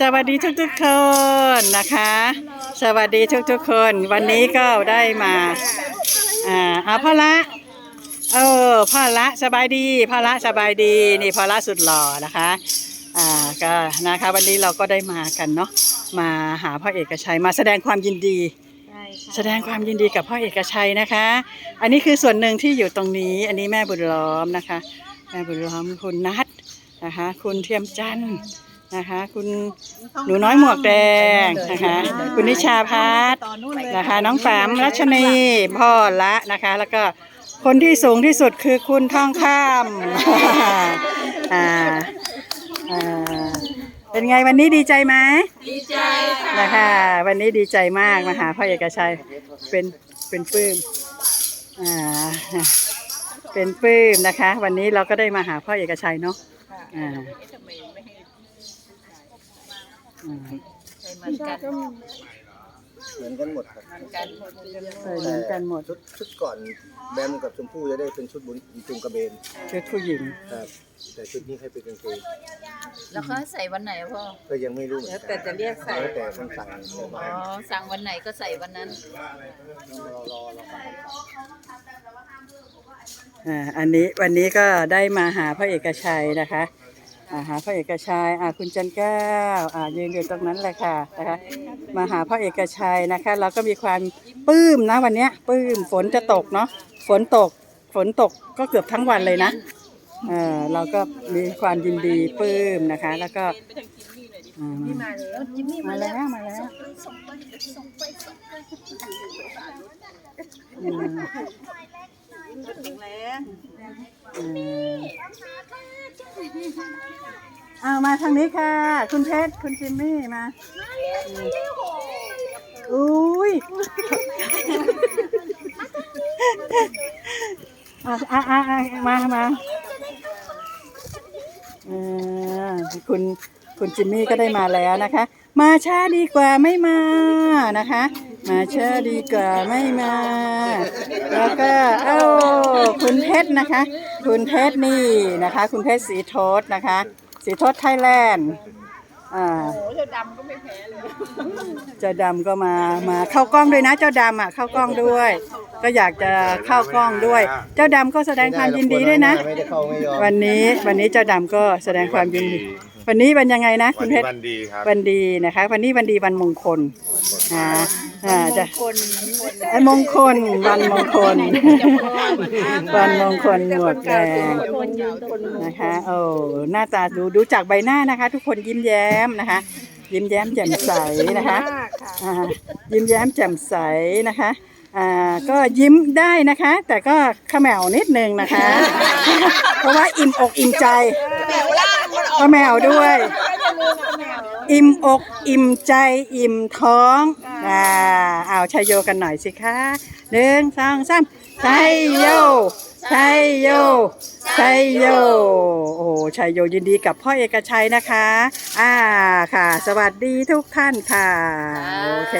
สวัสดีทุกๆคนนะคะ สวัสดีทุกๆคน วันนี้ก็ได้มาอ่าเอาพ่อละเออพ่อละสบายดีพ่อละสบายดีนี่พ่อละสุดหล่อนะคะอ่าก็นะคะวันนี้เราก็ได้มากันเนาะมาหาพ่อเอกชัยมาแสดงความยินดี แสดงความยินดีกับพ่อเอกชัยนะคะ อันนี้คือส่วนหนึ่งที่อยู่ตรงนี้ อันนี้แม่บุญล้อมนะคะ แม่บุญล้อมคุณนัทนะคะ คุณเทียมจันทร์ นะคะ คุณหนูน้อยหมวกแดงนะคะ คุณนิชาพัฒน์นะคะ น้องแปมรัชนีพ่อละนะคะ แล้วก็คนที่สูงที่สุดคือคุณทองคำอ่าอ่าเป็นไงวันนี้ดีใจไหมดีใจค่ะนะคะ วันนี้ดีใจมากมาหาพ่อเอกชัยเป็นเป็นปลื้มอ่าเป็นปลื้มนะคะ วันนี้เราก็ได้มาหาพ่อเอกชัยเนาะอ่าอ่า ใช่เหมือนกันเหมือนกันหมดครับกันหมดเลยเออเหมือนกันหมด ชุดชุดก่อนแบมกับชมพู่จะได้เป็นชุดบุญจุงกระเบนชุดผู้หญิงครับแต่ชุดนี้ให้เป็นกางเกงแล้วเขาใส่วันไหนอะพ่อก็ยังไม่รู้เหมือนแล้วกันแต่จะเรียกใส่แล้วแต่คำสั่งอ๋อสั่งวันไหนก็ใส่วันนั้นรอรอรอฟังอ่าอันนี้วันนี้ก็ได้มาหาพ่อเอกชัยนะคะ อ่าหาพ่อเอกชัยอ่าคุณจันแก้วอ่ายืนอยู่ตรงนั้นเลยค่ะนะคะมาหาพ่อเอกชัยนะคะ เราก็มีความปลื้มนะวันเนี้ยปลื้มฝนจะตกเนาะฝนตกฝนตกก็เกือบทั้งวันเลยนะเออเราก็มีความยินดีปลื้มนะคะ แล้วก็อ่ามาแล้วมาแล้วอืมอืม เอามาทางนี้ค่ะ คุณเพชรคุณจิมมี่มาอุ้ยอะอะอะอะมามาเออคุณคุณจิมมี่ก็ได้มาแล้วนะคะ มาช้าดีกว่าไม่มานะคะ มาเช้าดีกว่าไม่มา แล้วก็เอ้าคุณเพชรนะคะ คุณเพชรนี่นะคะ คุณเพชรสีโทษนะคะ สีโทษไทยแลนด์อ่าเจ้าดำก็ไม่แพ้เลยเจ้าดำก็มามาเข้ากล้องด้วยนะ เจ้าดำอะเข้ากล้องด้วย ก็อยากจะเข้ากล้องด้วย เจ้าดำก็แสดงความยินดีด้วยนะ วันนี้วันนี้เจ้าดำก็แสดงความยินดี วันนี้วันยังไงนะคุวัณนเพนี้ชรวันดีครับวันดีนะคะ วันนี้วันดีวันมงคลอ่าอ่าจะคนไอ้มงคลวันมงคล วันมงคลหมวกแดงคนยืนคนนะคะโอ้หน้าตาดูดูจากใบหน้านะคะ ทุกคนยิ้มแย้มนะคะ ยิ้มแย้มแจ่มใสนะคะอ่ายิ้มแย้มแจ่มใสนะคะอ่าก็ยิ้มได้นะคะ แต่ก็เขมวนิดนึงนะคะ เพราะว่าอิ่มอกอิ่มใจ เขมวด้วย อิ่มอกอิ่มใจอิ่มท้องอ่าเอาชัยโยกันหน่อยสิคะหนึ่งสองสามชัยโยชัยโยชัยโยโอ้ชัยโยยินดีกับพ่อเอกชัยนะคะ อ่าค่ะ สวัสดีทุกท่านค่ะ โอเค